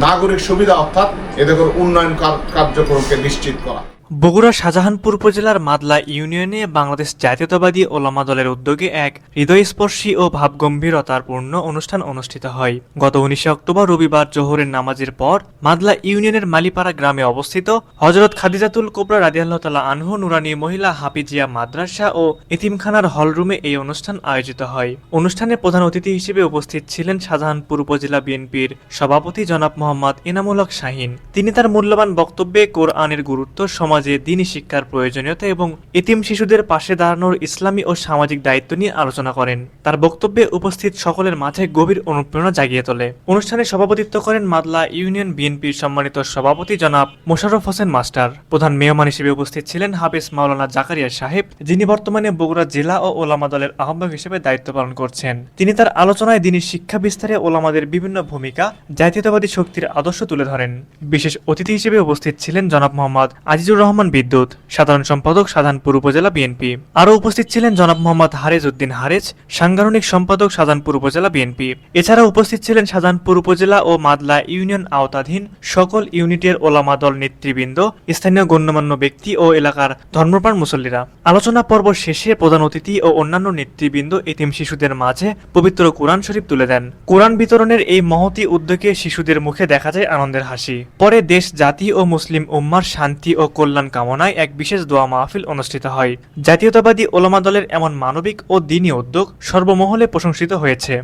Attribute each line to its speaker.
Speaker 1: নাগরিক সুবিধা অর্থাৎ এদের উন্নয়ন কার- কার্যক্রমকে নিশ্চিত করা।
Speaker 2: বগুড়া শাহজাহানপুর উপজেলার মাদলা ইউনিয়নে বাংলাদেশ জাতীয়তাবাদী ওলামা দলের উদ্যোগে এক হৃদয়স্পর্শী ও ভাবগম্ভীরতার পূর্ণ অনুষ্ঠান অনুষ্ঠিত হয়। গত উনিশে অক্টোবর রবিবার জোহরের নামাজের পর মাদলা ইউনিয়নের মালিপাড়া গ্রামে অবস্থিত হজরত খাদিজাতুল কোবরা রাদিয়াল্লাহ তালা আনহু, নুরানি মহিলা হাফিজিয়া মাদ্রাসা ও এতিমখানার হলরুমে এই অনুষ্ঠান আয়োজিত হয়। অনুষ্ঠানে প্রধান অতিথি হিসেবে উপস্থিত ছিলেন শাহজাহানপুর উপজেলা বিএনপির সভাপতি জনাব মোহাম্মদ এনামুল হক শাহিন। তিনি তার মূল্যবান বক্তব্যে কোরআনের গুরুত্ব, সমাজে দিনী শিক্ষার প্রয়োজনীয়তা এবং এতিম শিশুদের পাশে দাঁড়ানোর ইসলামী ও সামাজিক দায়িত্ব নিয়ে আলোচনা করেন। তার বক্তব্যে উপস্থিত সকলের মাঝে গভীর অনুপ্রেরণা জাগিয়ে তোলে। অনুষ্ঠানে সভাপতিত্ব করেন মাদলা ইউনিয়ন বিএনপির সম্মানিত সভাপতি জনাব মোশারফ হোসেন মাস্টার। প্রধান মেহমান হিসেবে উপস্থিত ছিলেন হাফিজ মাওলানা জাকারিয়া সাহেব, যিনি বর্তমানে বগুড়া জেলা ও ওলামা দলের আহ্বায়ক হিসেবে দায়িত্ব পালন করছেন। তিনি তার আলোচনায় দিনী শিক্ষা বিস্তারে ওলামাদের বিভিন্ন ভূমিকা, জাতীয়তাবাদী শক্তির আদর্শ তুলে ধরেন। বিশেষ অতিথি হিসেবে উপস্থিত ছিলেন জনাব মোহাম্মদ আজিজুর বিদ্যুৎ। সাধারণ সম্পাদক সাধারণপুর উপজেলা বিএনপি। আরও উপস্থিত ছিলেন জনাব মোহাম্মদ হারেজ উদ্দিন হারেজ, সাংগঠনিক সম্পাদক সাধারণপুর উপজেলা বিএনপি। এছাড়াও উপস্থিত ছিলেন সাধারণপুর উপজেলা ও মাদলা ইউনিয়ন আওতাধীন সকল ইউনিটের ওলামা দল নেতৃবৃন্দ, স্থানীয় গণ্যমান্য ব্যক্তি ও এলাকার ধর্মপ্রাণ মুসল্লিরা। আলোচনা পর্ব শেষে প্রধান অতিথি ও অন্যান্য নেতৃবৃন্দ এতিম শিশুদের মাঝে পবিত্র কোরআন শরীফ তুলে দেন। কোরআন বিতরণের এই মহতি উদ্যোগে শিশুদের মুখে দেখা যায় আনন্দের হাসি। পরে দেশ জাতি ও মুসলিম উম্মার শান্তি ও কল্যাণ কামনায় এক বিশেষ দোয়া মাহফিল অনুষ্ঠিত হয়। জাতীয়তাবাদী ওলামা দলের এমন মানবিক ও দিনী উদ্যোগ সর্বমহলে প্রশংসিত হয়েছে।